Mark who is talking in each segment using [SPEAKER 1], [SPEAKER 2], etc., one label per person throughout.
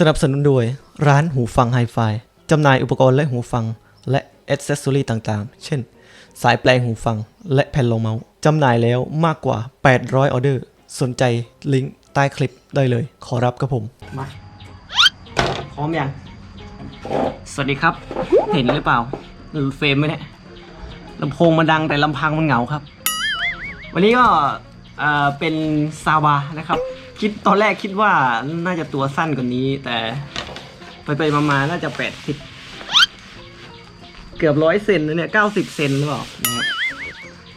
[SPEAKER 1] สนับสนุนโดยร้านหูฟังไฮไฟจำหน่ายอุปกรณ์และหูฟัง และอ c เซสซอรีต่างๆ เช่น สายแปลงหูฟังและแผ่นรองเมาส์จำหน่ายแล้วมากกว่า 800 ออเดอร์ สนใจลิงก์ใต้คลิปได้เลย ขอรับกับผม มา พร้อมยัง สวัสดีครับ เห็นหรือเปล่าหรือเฟรมไหมเนี่ยลำโพงมันดังแต่ลำพังมันเหงาครับ วันนี้ก็เอ่อเป็นซาวานะครับ คิดตอนแรกคิดว่าน่าจะตัวสั้นกว่านี้ แต่ไปไปๆมาๆน่าจะแปดสิบเกือบร้อยเซนนะเนี่ยเก้าสิบเซนหรือเปล่านะครับ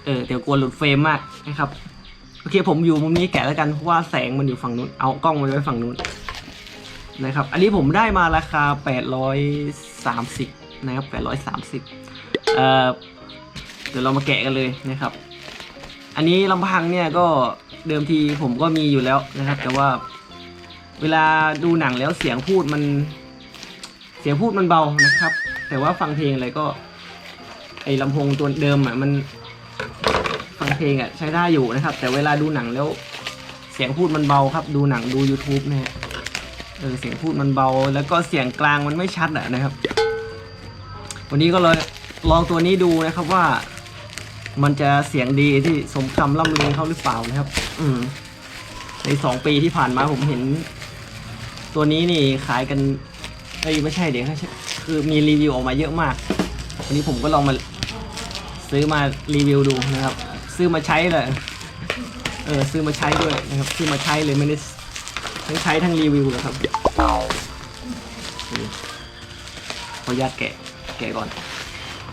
[SPEAKER 1] เออเดี๋ยวกลัวหลุดเฟรมมากนะครับโอเคผมอยู่มุมนี้แกะแล้วกันเพราะว่าแสงมันอยู่ฝั่งนู้นเอากล้องมาไว้ฝั่งนู้นนะครับ อันนี้ผมได้มาราคา 830 นะครับ 830 เอ่อ เดี๋ยวเรามาแกะกันเลยนะครับ อันนี้ลำพังเนี่ยก็ เดิมทีผมก็มีอยู่แล้วนะครับ แต่ว่าเวลาดูหนังแล้วเสียงพูดมันเสียงพูดมันเบานะครับ แต่ว่าฟังเพลงอะไรก็ ไอ้ลำโพงตัวเดิมอะมันฟังเพลงอะใช้ได้อยู่นะครับ แต่เวลาดูหนังแล้ว เสียงพูดมันเบาครับ ดูหนังดู YouTube เนี่ยเออเสียงพูดมันเบา แล้วก็เสียงกลางมันไม่ชัดอะนะครับ วันนี้ก็เลยลองตัวนี้ดูนะครับว่า มันจะเสียงดีที่สมคำล่ำลือเขาหรือเปล่านะครับ อืม ในสองปีที่ผ่านมาผมเห็น ตัวนี้นี่ขายกันเอ้ยไม่ใช่เดี๋ยวคือมีรีวิวออกมาเยอะมากวันนี้ผมก็ลองมาซื้อมารีวิวดูนะครับ ซื้อมาใช้เลยเออซื้อมาใช้ด้วยนะครับซื้อมาใช้เลยไม่ได้ทั้งใช้ทั้งรีวิวเลยครับขออนุญาตแกะแกะก่อน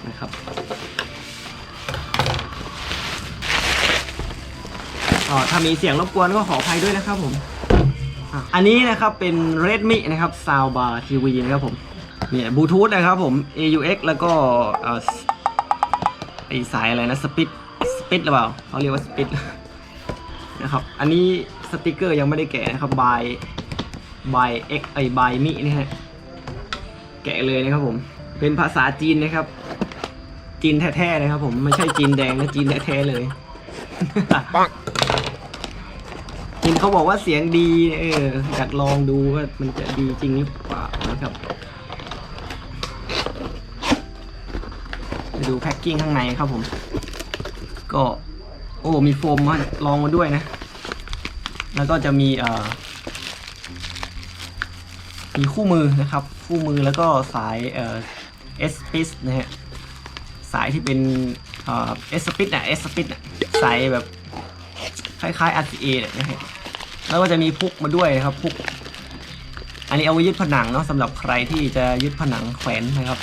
[SPEAKER 1] นะครับ อ๋อถ้ามีเสียงรบกวนก็ขออภัยด้วยนะครับผมอะอันนี้นะครับเป็น Redmi นะครับ Soundbar TV นะครับผมเนี่ยบลูทูธนะครับผม AUX แล้วก็เอ่อไอสายอะไรนะสปิดสปิดหรือเปล่าเขาเรียกว่าสปิดนะครับ อันนี้สติกเกอร์ยังไม่ได้แกะนะครับ by by x ไอ by mi นี่ฮะแกะเลยนะครับผม เป็นภาษาจีนนะครับ จีนแท้ๆนะครับผม ไม่ใช่จีนแดงนะจีนแท้ๆเลย ห็นเขาบอกว่าเสียงดี เอออยากลองดูว่ามันจะดีจริงหรือเปล่านะครับไปดูแพ็กกิ้งข้างในครับผม ก็ โอ้ มีโฟมมาลองมาด้วยนะ แล้วก็จะมีเอ่อมีคู่มือนะครับ คู่มือแล้วก็สายเอ่อเอสปิสนะฮะสายที่เป็นเอ่อเอสปิดอะเอสปิดอะสายแบบคล้ายๆ RCA เนี่ยนะฮะ แล้วก็จะมีพุกมาด้วยครับพุก อันนี้เอาไว้ยึดผนังเนาะสำหรับใครที่จะยึดผนังแขวนนะครับ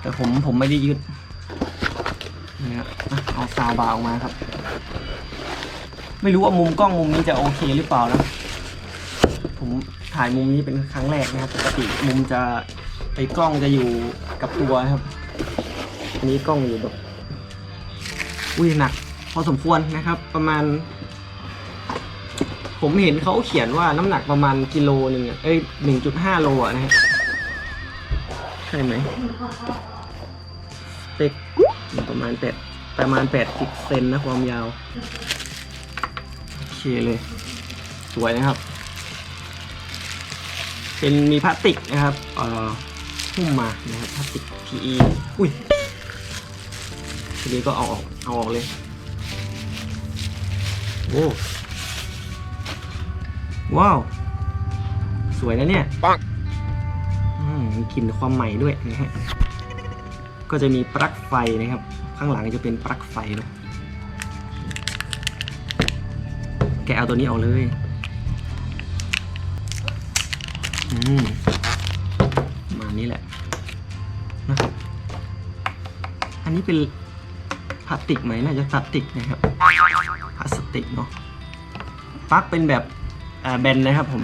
[SPEAKER 1] แต่ผมผมไม่ได้ยึดนะครับอะเอาซาวบาออกมาครับ ไม่รู้ว่ามุมกล้องมุมนี้จะโอเคหรือเปล่านะผมถ่ายมุมนี้เป็นครั้งแรกนะครับปกติมุมจะไอ้กล้องจะอยู่กับตัวครับอันนี้กล้องอยู่แบบอุ้ยหนัก พอสมควรนะครับ ประมาณ ผมเห็นเขาเขียนว่าน้ำหนักประมาณกิโลหนึ่งอะเอ้ยหนึ่งจุดห้าโลอะนะฮะใช่ไหมสเต็กประมาณแปดประมาณแปดสิบเซนนะความยาว โอเคเลย สวยนะครับ เป็นมีพลาสติกนะครับ เอ่อหุ้มมานะครับพลาสติก PE อุ้ยทีนี้ก็เอาออก เอาออกเลย โอ้ ว้าว สวยนะเนี่ย
[SPEAKER 2] ปัง
[SPEAKER 1] อืมมีกลิ่นความใหม่ด้วยนะฮะ ก็จะมีปลั๊กไฟนะครับ ข้างหลังจะเป็นปลั๊กไฟเนอะแกะเอาตัวนี้ออกเลยอืมประมาณนี้แหละนะครับอันนี้เป็นพลาสติกไหมน่าจะพลาสติกนะครับพลาสติกเนาะปลั๊กเป็นแบบ อ่าแบนนะครับผม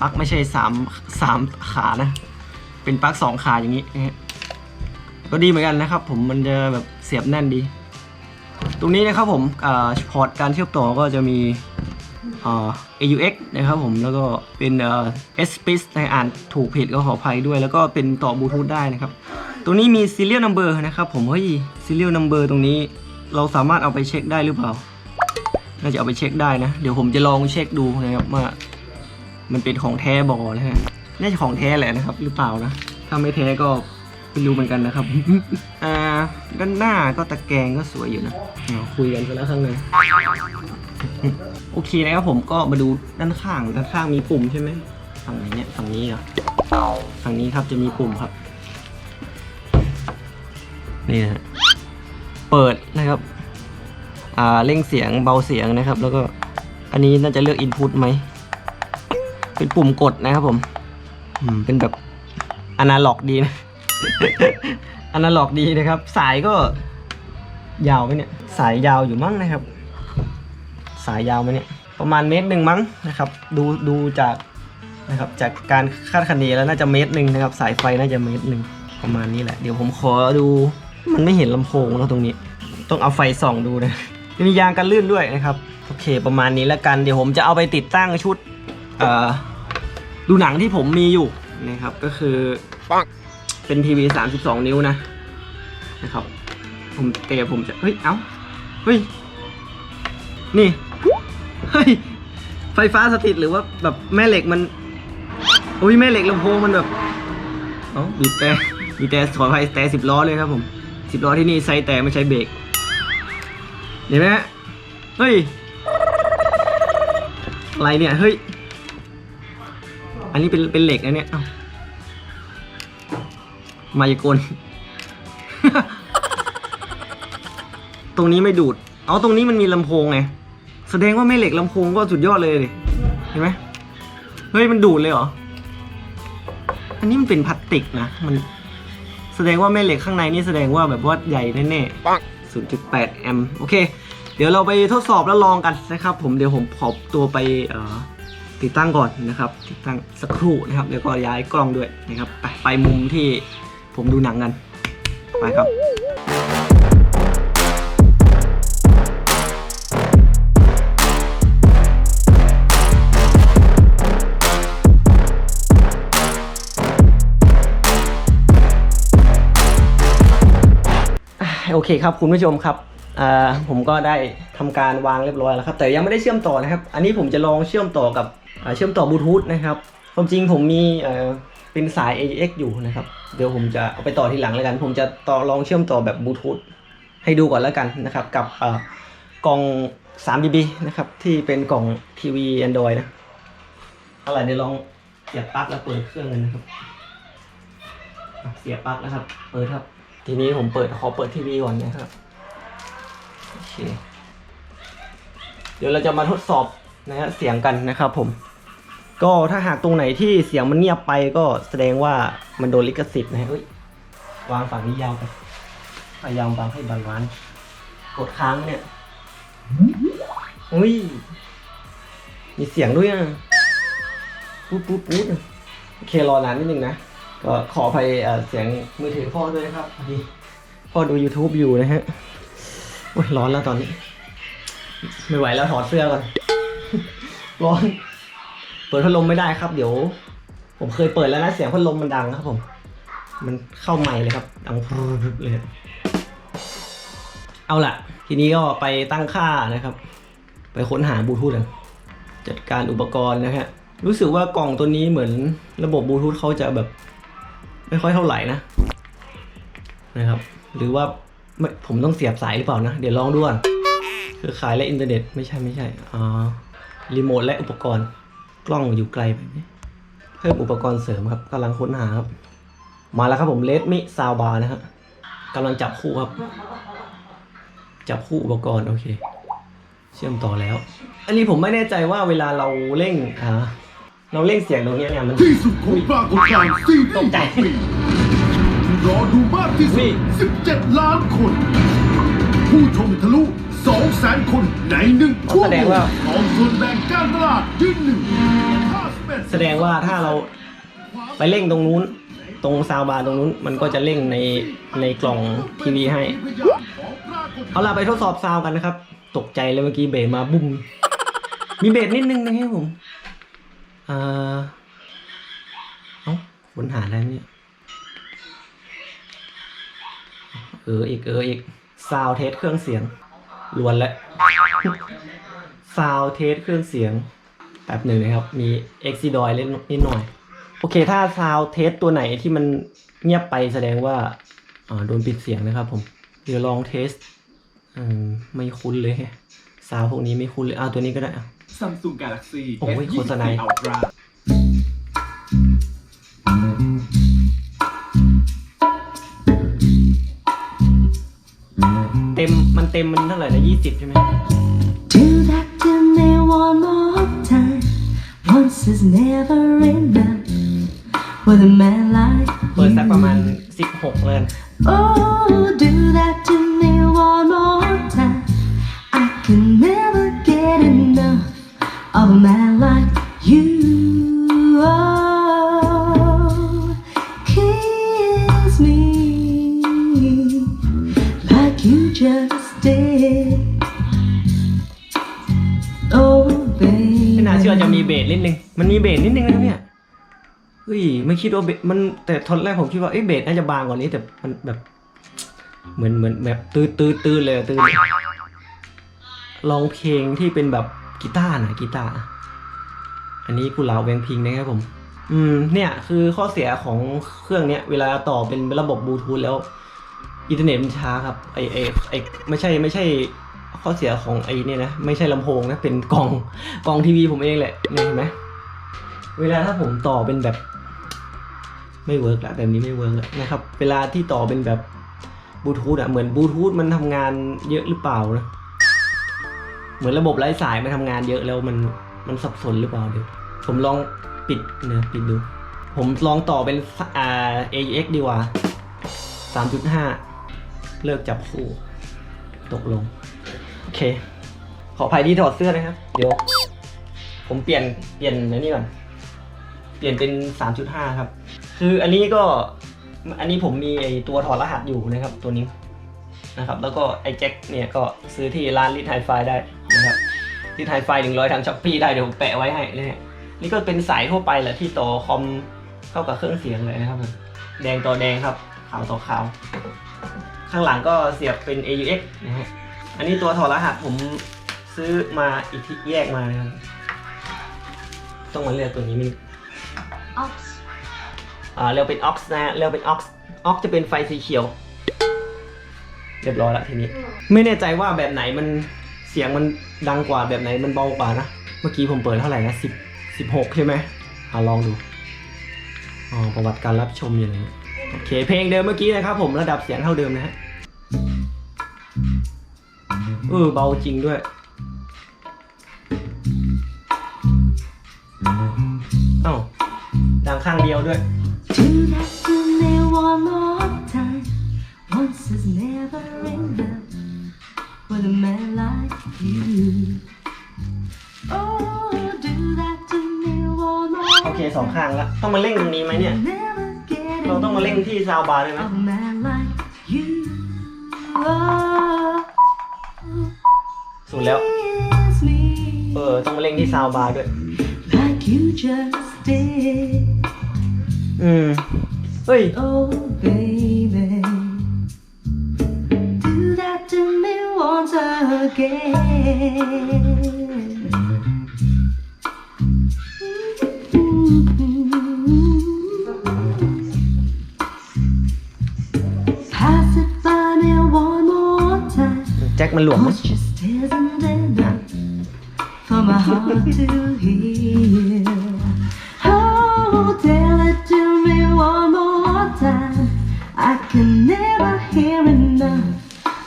[SPEAKER 1] ปลั๊กไม่ใช่สามสามขานะ เป็นปลั๊กสองขาอย่างนี้นะฮะก็ดีเหมือนกันนะครับ ผมมันจะแบบเสียบแน่นดี ตรงนี้นะครับผมอ่าพอร์ตการเชื่อมต่อก็จะมีอ่า AUX นะครับผมแล้วก็เป็นเอ่อ SPIS ในอ่านถูกผิดก็ขออภัยด้วย แล้วก็เป็นต่อบลูทูธได้นะครับ ตรงนี้มี serial number นะครับผมเฮ้ย serial number ตรงนี้เราสามารถเอาไปเช็คได้หรือเปล่า น่าจะเอาไปเช็คได้นะ เดี๋ยวผมจะลองเช็คดูนะครับว่า มันเป็นของแท้บอนะฮะน่าจะของแท้แหละนะครับ หรือเปล่านะถ้าไม่แท้ก็ไม่รู้เหมือนกันนะครับอ่าด้านหน้าก็ตะแกรงก็สวยอยู่นะเอาคุยกันไปแล้วข้างในโอเคนะครับผมก็มาดูด้านข้างด้านข้างมีปุ่มใช่ไหมฝั่งไหนเนี่ยฝั่งนี้เหรอฝั่งนี้ครับจะมีปุ่มครับ นี่นะฮะเปิดนะครับ เร่งเสียงเบาเสียงนะครับ แล้วก็อันนี้น่าจะเลือก input ไหม เป็นปุ่มกดนะครับผมอืมเป็นแบบอนาล็อกดีนะอนาล็อกดีนะครับ สายก็ ยาวไหมเนี่ย สายยาวอยู่มั้งนะครับ สายยาวไหมเนี่ย ประมาณเมตรหนึ่งมั้งนะครับ ดูดูจากนะครับ จากการคาดคะเนแล้วน่าจะเมตรหนึ่งนะครับ สายไฟน่าจะเมตรหนึ่งประมาณนี้แหละ เดี๋ยวผมขอดู มันไม่เห็นลำโพงแล้วตรงนี้ ต้องเอาไฟส่องดูนะ มียางกันลื่นด้วยนะครับโอเค ประมาณนี้แล้วกันเดี๋ยวผมจะเอาไปติดตั้งชุดเอ่อดูหนังที่ผมมีอยู่นะครับก็คือเป็นทีวี32 นิ้วนะนะครับ ผมเตะผมจะเฮ้ยเอ้าเฮ้ยนี่เฮ้ยไฟฟ้าสถิตหรือว่าแบบแม่เหล็กมันอุ้ยแม่เหล็กลำโพงมันแบบเอ้าบีบแต่บีบแต่ขอไฟแต่สิบล้อเลยครับผมสิบล้อที่นี่ใช้แต่ไม่ใช้เบรก เห็นไหมฮะเฮ้ยอะไรเนี่ยเฮ้ยอันนี้เป็นเป็นเหล็กนะเนี่ยเอ้ามายากลตรงนี้ไม่ดูด เอาตรงนี้มันมีลำโพงไง แสดงว่าแม่เหล็กลำโพงก็สุดยอดเลยดิ เห็นไหมเฮ้ยมันดูดเลยเหรอ อันนี้มันเป็นพลาสติกนะ มัน แสดงว่าแม่เหล็กข้างในนี่แสดงว่าแบบว่าใหญ่แน่ๆ 0.8 แอมป์โอเค เดี๋ยวเราไปทดสอบแล้วลองกันนะครับผมเดี๋ยวผมขอตัวไปติดตั้งก่อนนะครับ ติดตั้งสักครู่นะครับเดี๋ยวก็ย้ายกล้องด้วยนะครับ ไปไปมุมที่ผมดูหนังกัน ไปครับ เคครับคุณผู้ชมครับผมก็ได้ทำการวางเรียบร้อยแล้วครับ แต่ยังไม่ได้เชื่อมต่อนะครับ อันนี้ผมจะลองเชื่อมต่อกับเชื่อมต่อบลูทูธนะครับความจริงผมมีเป็นสาย AX อยู่นะครับ เดี๋ยวผมจะเอาไปต่อทีหลังแล้วกัน ผมจะต่อลองเชื่อมต่อแบบบลูทูธให้ดูก่อนแล้วกันนะครับ กับกล่อง 3dB นะครับ ที่เป็นกล่องทีวี Android นะอะไรเดี๋ยวลองเสียบปลั๊กแล้วเปิดเครื่องกันนะครับ เสียบปลั๊กนะครับ เปิดครับ ทีนี้ผมเปิดขอเปิดทีวีก่อนนะครับโอเคเดี๋ยวเราจะมาทดสอบนะฮะเสียงกันนะครับผม ก็ถ้าหากตรงไหนที่เสียงมันเงียบไปก็แสดงว่ามันโดนลิขสิทธิ์นะฮะวางฝั่งนี้ยาวไปพยายามวางให้บาลานซ์กดค้างเนี่ยอุ้ยมีเสียงด้วยอะ ปุ๊บปุ๊บปุ๊บโอเครอนานนิดนึงนะ ก็ขออภัยเสียงมือถือพ่อด้วยนะครับพอดีพ่อดู YouTube อยู่นะฮะโอ้ยร้อนแล้วตอนนี้ ไม่ไหวแล้วถอดเสื้อก่อน ร้อน เปิดพัดลมไม่ได้ครับ เดี๋ยว ผมเคยเปิดแล้วนะเสียงพัดลมมันดังครับผม มันเข้าใหม่เลยครับ ดังเลยเอาล่ะ ทีนี้ก็ไปตั้งค่านะครับ ไปค้นหาบลูทูธกันจัดการอุปกรณ์นะฮะรู้สึกว่ากล่องตัวนี้เหมือนระบบบลูทูธเขาจะแบบ ไม่ค่อยเท่าไหร่นะนะครับ หรือว่าไม่ผมต้องเสียบสายหรือเปล่านะ เดี๋ยวลองดูก่อนคือขายและอินเทอร์เน็ตไม่ใช่ไม่ใช่อ๋อรีโมทและอุปกรณ์กล้องอยู่ไกลไปไหมเพิ่มอุปกรณ์เสริมครับกำลังค้นหาครับ มาแล้วครับผมเลดมิซาวบาร์นะครับกำลังจับคู่ครับ จับคู่อุปกรณ์โอเค เชื่อมต่อแล้ว อันนี้ผมไม่แน่ใจว่าเวลาเราเร่งอ่า เราเร่งเสียงตรงเนี้ยเนี่ยมัน
[SPEAKER 2] ที่สุดของปรากฏการณ์ซี
[SPEAKER 1] ตกใจ
[SPEAKER 2] รีส์ปีรอดูมากที่สุ
[SPEAKER 1] นี่
[SPEAKER 2] ด 17 ล้านคน ผู้ชมทะลุ 2 แสนคนในหนึ่งชั่ว
[SPEAKER 1] แสด
[SPEAKER 2] โม
[SPEAKER 1] ง
[SPEAKER 2] ง
[SPEAKER 1] ว่า
[SPEAKER 2] ของส่วนแบ่งการตลาดยืนหนึ่ง51
[SPEAKER 1] แสดงว่าถ้าเราไปเร่งตรงนู้น ตรงซาวบาร์ตรงนู้นมันก็จะเร่งในในกล่องทีวีให้ เอาล่ะไปทดสอบซาวกันนะครับ ตกใจเลยเมื่อกี้เบสมาบุ้มมีเบสนิดนึงนะครับผม อ่าเอ้าค้นหาอะไรเนี่ย เอออีกเอออีกซาวเทสเครื่องเสียงล้วนแล้วซาวเทสเครื่องเสียงแป๊บหนึ่งนะครับ มีเอ็กซิดอยเล่นนิดหน่อย โอเค ถ้าซาวเทสตัวไหนที่มันเงียบไปแสดงว่าอ่าโดนปิดเสียงนะครับผม เดี๋ยวลองเทสอืมไม่คุ้นเลยซาวพวกนี้ไม่คุ้นเลยอ่าตัวนี้ก็ได้อะ
[SPEAKER 2] Samsung Galaxy
[SPEAKER 1] โอ้ย
[SPEAKER 2] S24
[SPEAKER 1] โฆษณา
[SPEAKER 2] Ultra
[SPEAKER 1] เต็มมันเต็มมันเท่าไหร่นะยี่สิบใช่ไหม
[SPEAKER 3] Do that to me one more time. Once is never enough. With a man like
[SPEAKER 1] เปิดสักประมาณ
[SPEAKER 3] you.
[SPEAKER 1] สิบหกเลย
[SPEAKER 3] Oh, do that you just did. Oh,
[SPEAKER 1] ไม่น่าเชื่อจะมีเบสนิดนึง มันมีเบสนิดนึงนะเนี่ยเฮ้ยไม่คิดว่าเบสมันแต่ตอนแรกผมคิดว่าเอ้เบสน่าจะบางกว่านี้แต่มันแบบ เหมือนเหมือนแบบตื้อตื้อตื้อเลยตื้อลองเพลงที่เป็นแบบกีตาร์นะกีตาร์ อันนี้กูเหลาแวงพิงนะครับผม อืมเนี่ยคือข้อเสียของเครื่องเนี้ยเวลาต่อเป็นระบบบลูทูธแล้ว อินเทอร์เน็ตมันช้าครับไอไอไอไม่ใช่ไม่ใช่ข้อเสียของไอเนี่ยนะไม่ใช่ลำโพงนะเป็นกล่องกล่องทีวีผมเองแหละเนี่ยเห็นไหมเวลาถ้าผมต่อเป็นแบบ ไม่เวิร์กละแบบนี้ไม่เวิร์กละนะครับ เวลาที่ต่อเป็นแบบบลูทูธอะเหมือนบลูทูธมันทำงานเยอะหรือเปล่านะเหมือนระบบไร้สายมันทำงานเยอะแล้วมันมันสับสนหรือเปล่าเดี๋ยวผมลองปิดเนะปิดดู ผมลองต่อเป็นอ่า AX ดีกว่า3.5 เลิกจับคู่ ตกลง โอเค ขออภัยที่ถอดเสื้อนะครับ เดี๋ยว ผมเปลี่ยนเปลี่ยนอันนี้ก่อน เปลี่ยนเป็น 3.5 ครับ คืออันนี้ก็ อันนี้ผมมีไอตัวถอดรหัสอยู่นะครับ ตัวนี้นะครับ แล้วก็ไอแจ็คเนี่ยก็ซื้อที่ร้านลิทไฮไฟได้นะครับลิทไฮไฟหนึ่งร้อยทางช้อปปี้ได้เดี๋ยวผมแปะไว้ให้นะฮะนี่ก็เป็นสายทั่วไปแหละที่ต่อคอมเข้ากับเครื่องเสียงเลยนะครับ แดงต่อแดงครับ ขาวต่อขาว ข้างหลังก็เสียบเป็น AUX นะฮะ อันนี้ตัวถอดรหัสผมซื้อมาอีกที่แยกมานะครับ ต้องมาเลือกตัวนี้นี่
[SPEAKER 3] Ox.
[SPEAKER 1] อ่าเรียกเป็น Ox นะฮะเรียกเป็น Ox Ox จะเป็นไฟสีเขียว เรียบร้อยแล้วทีนี้ ไม่แน่ใจว่าแบบไหนมันเสียงมันดังกว่าแบบไหนมันเบากว่านะ เมื่อกี้ผมเปิดเท่าไหร่นะสิบสิบหกใช่ไหมอ่าลองดูอ๋อประวัติการรับชมอย่างนี้โอเค เพลงเดิมเมื่อกี้นะครับผมระดับเสียงเท่าเดิมนะฮะ เออเบาจริงด้วยเอ้าดังข้างเดียวด้วย
[SPEAKER 3] Do that to me one more time. Once is never enough with a man like you. Oh, do that to me one more
[SPEAKER 1] โอเคสองข้างแล้วต้องมาเร่งตรงนี้ไหมเนี่ย
[SPEAKER 3] Never get
[SPEAKER 1] เราต้องมาเร่ง
[SPEAKER 3] enough
[SPEAKER 1] ที่ซาวบาร์ด้วยไหม
[SPEAKER 3] of a man like you. Oh,
[SPEAKER 1] สุดแล้ว
[SPEAKER 3] kiss me
[SPEAKER 1] เออ ต้องมาเร่งที่ซาวบาร์ด้วย
[SPEAKER 3] like you just did.
[SPEAKER 1] อืม เฮ้ย
[SPEAKER 3] Oh, baby, do that to me once again. Pass it by me one more time.
[SPEAKER 1] แจ็คมันหลวมนะ
[SPEAKER 3] heart to hear. Oh, tell it to me one more time. I can never hear enough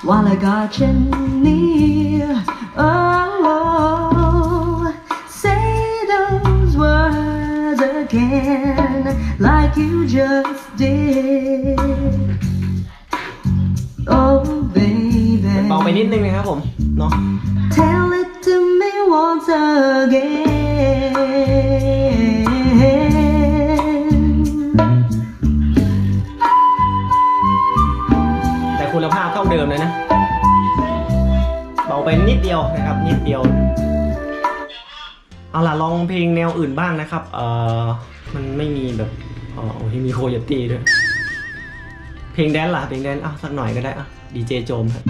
[SPEAKER 3] while I got you near.
[SPEAKER 1] ไปนิดเดียวนะครับ นิดเดียว เอาล่ะลองเพลงแนวอื่นบ้างนะครับ เออมันไม่มีแบบอ๋อโอ้ยมีโคโยตี้ด้วย เพลงแดนซ์ล่ะ เพลงแดนอะสักหน่อยก็ได้อะดีเจโจมครับ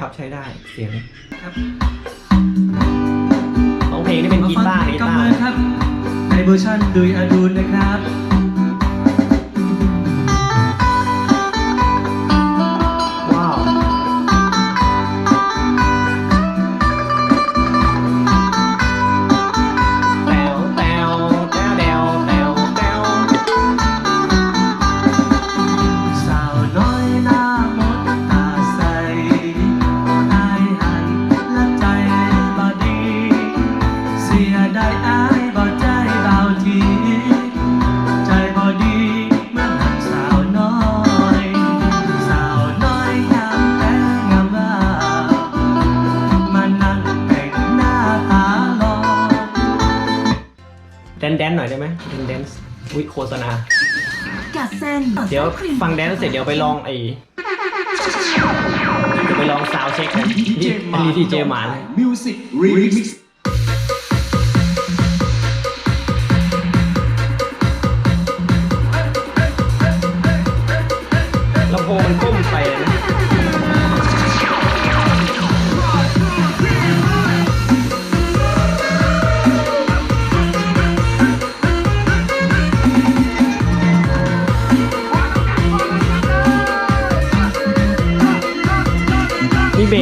[SPEAKER 1] ครับใช้ได้เสียงร้องเพลงนี่เป็นกีตาร์
[SPEAKER 4] ม
[SPEAKER 1] กี
[SPEAKER 4] ฟัง
[SPEAKER 1] ตา
[SPEAKER 4] เพลงกำเนิด
[SPEAKER 1] ร์
[SPEAKER 4] ครับในเวอร์ชันดุยอดูนนะครับ อุ้ย
[SPEAKER 1] โฆษณา
[SPEAKER 3] กัดเส้น
[SPEAKER 1] เดี๋ยวฟังแดนเสร็จเดี๋ยวไปลองไอ้เดี๋ยวไปลองซาวเช็คกันนี่อันนี้ดีเจหมาน
[SPEAKER 2] มิวสิกรีมิกซ์
[SPEAKER 1] ลำโพงมัน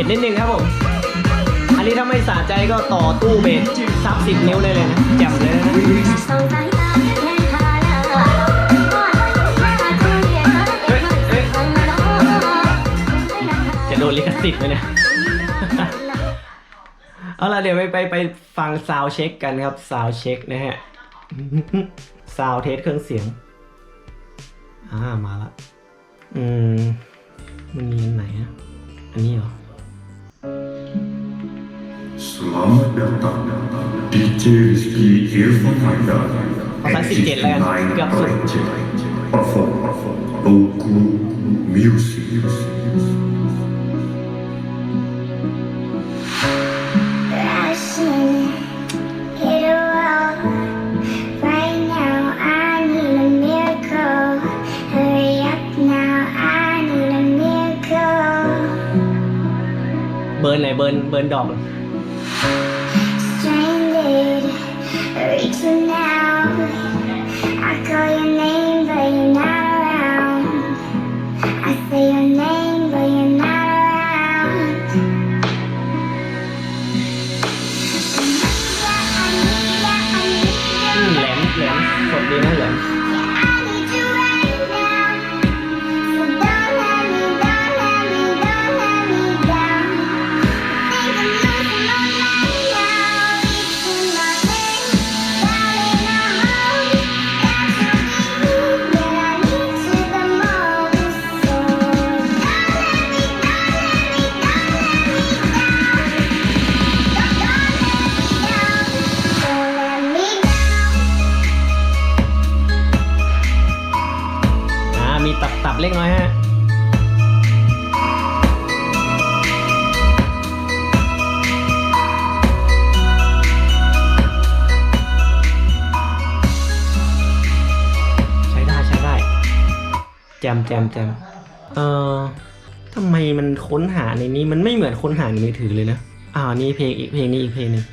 [SPEAKER 1] สนิดนึงครับผม อันนี้ถ้าไม่สะใจก็ต่อตู้เบสซับสิบนิ้วได้เลยนะแจ่มเลยนะ
[SPEAKER 5] ส่งสายตาแทนทาแล้วก่อนวันมาทุเรียนมาเด็กมันคงร้อง
[SPEAKER 1] จะโดนลิขสิทธิ์ไหมเนี่ยเอาล่ะเดี๋ยวไปไปไปฟังซาวเช็คกันครับซาวเช็คนะฮะซาวเทสเครื่องเสียง อ่า มาละ อืม มันมีอันไหนอะอันนี้เหรอ episode.
[SPEAKER 2] Perform Loku Music
[SPEAKER 5] Rushing, hit a wall. Right now, I need a miracle. Hurry up now, I need a miracle.
[SPEAKER 1] เบิร์นไหนเบิร์นเบิร์นดอก
[SPEAKER 5] Stranded, I say
[SPEAKER 1] แจมแจมแจมเอ่อทำไมมันค้นหาในนี้มันไม่เหมือนค้นหาในมือถือเลยนะอ่านี่เพลงอีกเพลงนี้อีกเพลงหนึง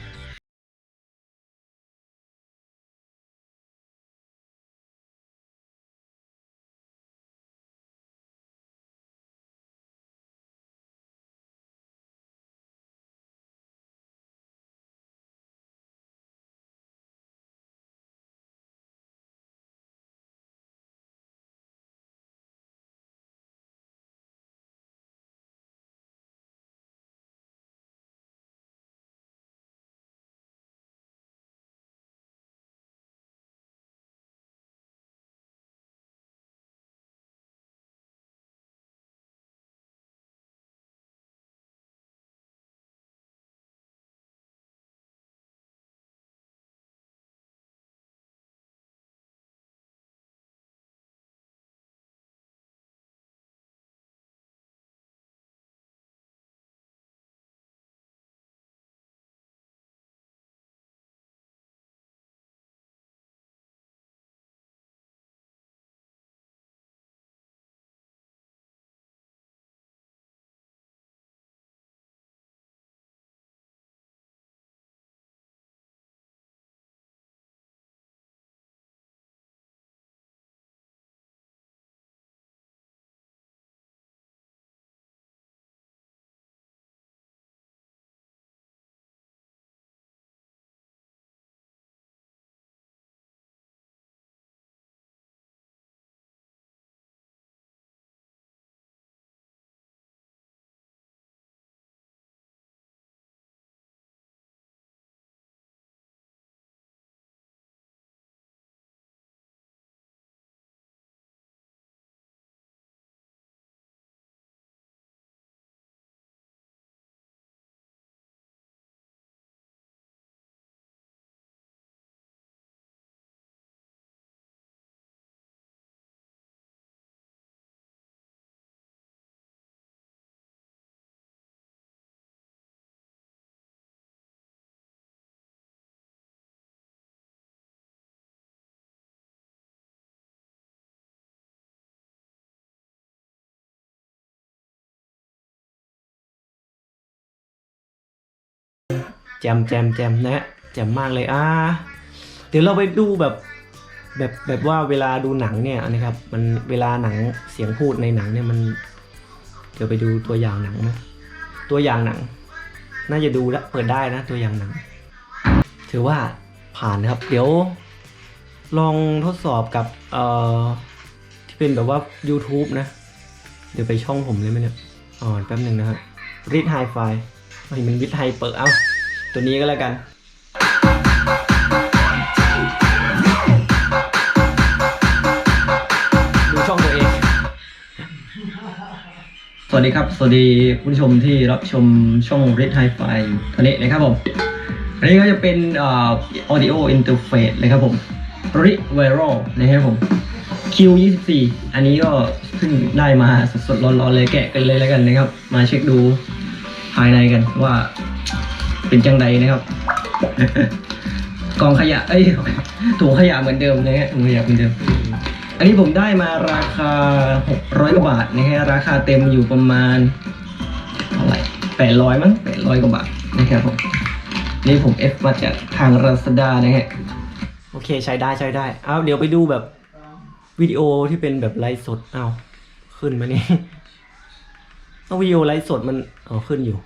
[SPEAKER 1] แจมแจมแจมนะฮะแจมมากเลยอ่าเดี๋ยวเราไปดูแบบแบบแบบว่าเวลาดูหนังเนี่ยนะครับ มันเวลาหนังเสียงพูดในหนังเนี่ยมันเดี๋ยวไปดูตัวอย่างหนังไหมตัวอย่างหนัง น่าจะดูแล้วเปิดได้นะตัวอย่างหนัง ถือว่าผ่านนะครับ เดี๋ยวลองทดสอบกับเอ่อที่เป็นแบบว่า YouTube นะ เดี๋ยวไปช่องผมเลยไหมเนี่ยอ๋อแป๊บหนึ่งนะครับริดไฮไฟ ไม่มันวิดไฮเปิดเอาตัวนี้ก็แล้วกันดูช่องตัวเอง สวัสดีครับ สวัสดีผู้ชมที่รับชมช่อง Red Hi-Fi ตอนนี้นะครับผมอันนี้ก็จะเป็นออ audio interface เลยครับผม r i v i r a l นะครับผม Q24 อันนี้ก็เพิ่งได้มาสดๆร้อนๆเลยแกะกันเลยแล้วกันนะครับ มาเช็คดูายในกันว่า เป็นจังใดนะครับ กองขยะเอ้ยถุงขยะเหมือนเดิมนะฮะถุงขยะเหมือนเดิม อันนี้ผมได้มาราคา 600กว่าบาทนะฮะราคาเต็มอยู่ประมาณเท่าไหร่800มั้ง800กว่าบาทนะครับผมนี่ผมเอฟมาจากทาง Lazada นะฮะโอเคใช้ได้ใช้ได้เอาเดี๋ยวไปดูแบบวิดีโอที่เป็นแบบไลฟ์สดเอาขึ้นมานี่เอาวิดีโอไลฟ์สดมันอ๋อขึ้นอยู่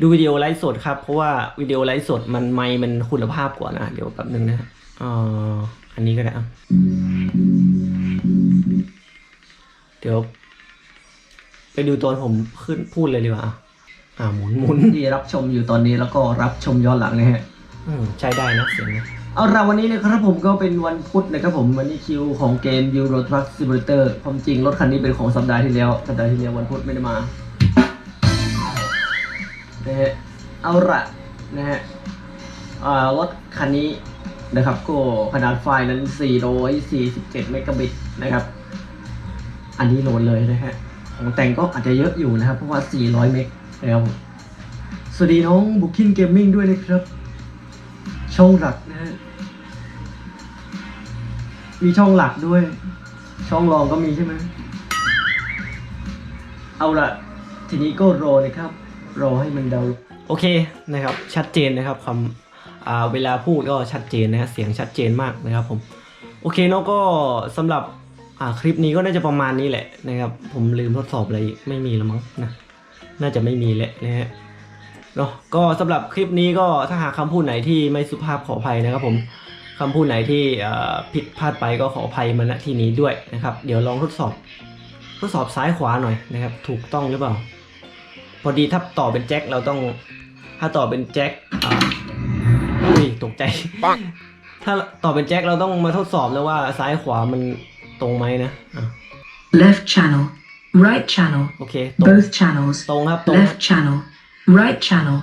[SPEAKER 1] ดูวิดีโอไลฟ์สดครับ เพราะว่าวิดีโอไลฟ์สดมันไมค์มันคุณภาพกว่านะ เดี๋ยวแป๊บนึงนะอ๋ออันนี้ก็ได้อะเดี๋ยว ไปดูตอนผมขึ้นพูดเลยดีกว่าอะอ่าหมุนหมุนที่รับชมอยู่ตอนนี้แล้วก็รับชมย้อนหลังนะฮะอืมใช้ได้นะเสียงนะเอาละวันนี้นะครับผมก็เป็นวันพุธนะครับผมวันนี้คิวของเกม Euro Truck Simulator ความจริงรถคันนี้เป็นของสัปดาห์ที่แล้ว สัปดาห์ที่แล้ววันพุธไม่ได้มา นะฮะเอาละนะฮะอ่ารถคันนี้นะครับก็ขนาดไฟล์นั้น 447 เมกะบิตนะครับ อันนี้โหลดเลยนะฮะ ของแต่งก็อาจจะเยอะอยู่นะครับ เพราะว่า 400 เมกนะครับสวัสดีน้องบุคินเกมมิ่งด้วยนะครับ ช่องหลักนะฮะ มีช่องหลักด้วย ช่องรองก็มีใช่ไหม เอาละทีนี้ก็รอนะครับ รอให้มันเดา โอเคนะครับ ชัดเจนนะครับคำอ่าเวลาพูดก็ชัดเจนนะเสียงชัดเจนมากนะครับผมโอเคเนาะก็สำหรับคลิปนี้ก็น่าจะประมาณนี้แหละนะครับ ผมลืมทดสอบอะไรอีกไม่มีแล้วมั้งนะน่าจะไม่มีแหละนะฮะเนาะก็สำหรับคลิปนี้ก็ถ้าหากคำพูดไหนที่ไม่สุภาพขออภัยนะครับผมคำพูดไหนที่ผิดพลาดไปก็ขออภัยมาณที่นี้ด้วยนะครับ เดี๋ยวลองทดสอบ ทดสอบซ้ายขวาหน่อยนะครับ ถูกต้องหรือเปล่า พอดีถ้าต่อเป็นแจ็คเราต้อง ถ้าต่อเป็นแจ็คอ่าอุ้ยตกใจ ถ้าต่อเป็นแจ็คเราต้องมาทดสอบนะว่าซ้ายขวามันตรงไหมนะอะ
[SPEAKER 6] left channel, right channel,
[SPEAKER 1] โอเคตรง
[SPEAKER 6] both channels,
[SPEAKER 1] ตรงครับตรงครับ
[SPEAKER 6] left channel, right channel,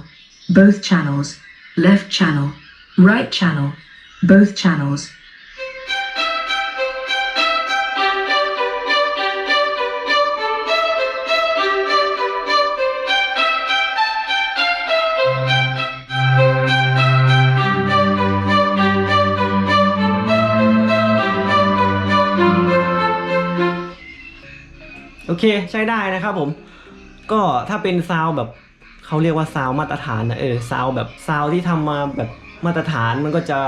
[SPEAKER 6] both channels, left channel, right channel, both channels.
[SPEAKER 1] โอเคใช้ได้นะครับผม ก็ถ้าเป็นซาวแบบเขาเรียกว่าซาวมาตรฐานนะเออซาวแบบซาวที่ทำมาแบบมาตรฐานมันก็จะ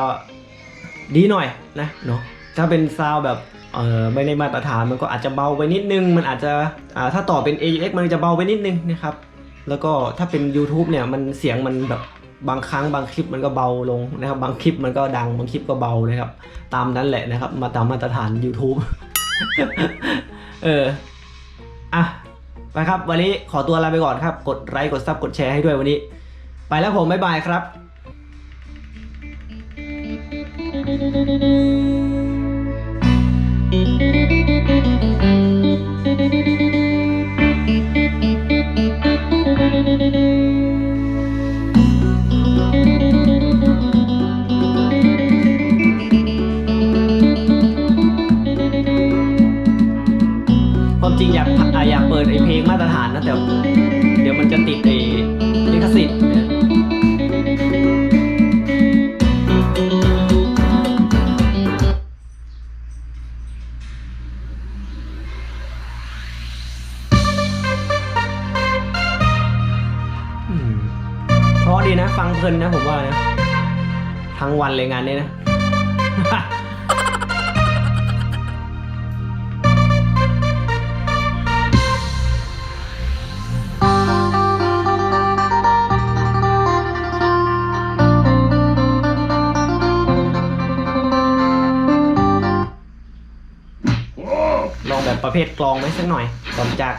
[SPEAKER 1] ดีหน่อยนะเนาะถ้าเป็นซาวแบบเออไม่ได้มาตรฐานมันก็อาจจะเบาไปนิดนึง มันอาจจะอ่าถ้าต่อเป็น AUX มันจะเบาไปนิดนึงนะครับแล้วก็ถ้าเป็น YouTube เนี่ยมันเสียงมันแบบบางครั้งบางคลิปมันก็เบาลงนะครับ บางคลิปมันก็ดังบางคลิปก็เบานะครับ ตามนั้นแหละนะครับ มาตามมาตรฐาน YouTube เออ อะไปครับ วันนี้ขอตัวลาไปก่อนครับ กดไลค์กดซับกดแชร์ให้ด้วยวันนี้ ไปแล้วผมบ๊ายบายครับ อยากเปิดไอเพลงมาตรฐานนะแต่เดี๋ยวมันจะติดไอลิขสิทธิ์เพราะดีนะ ฟังเพลินนะผมว่านะ ทั้งวันเลยงานนี้นะ กลองไว้สักหน่อยก่อนจาก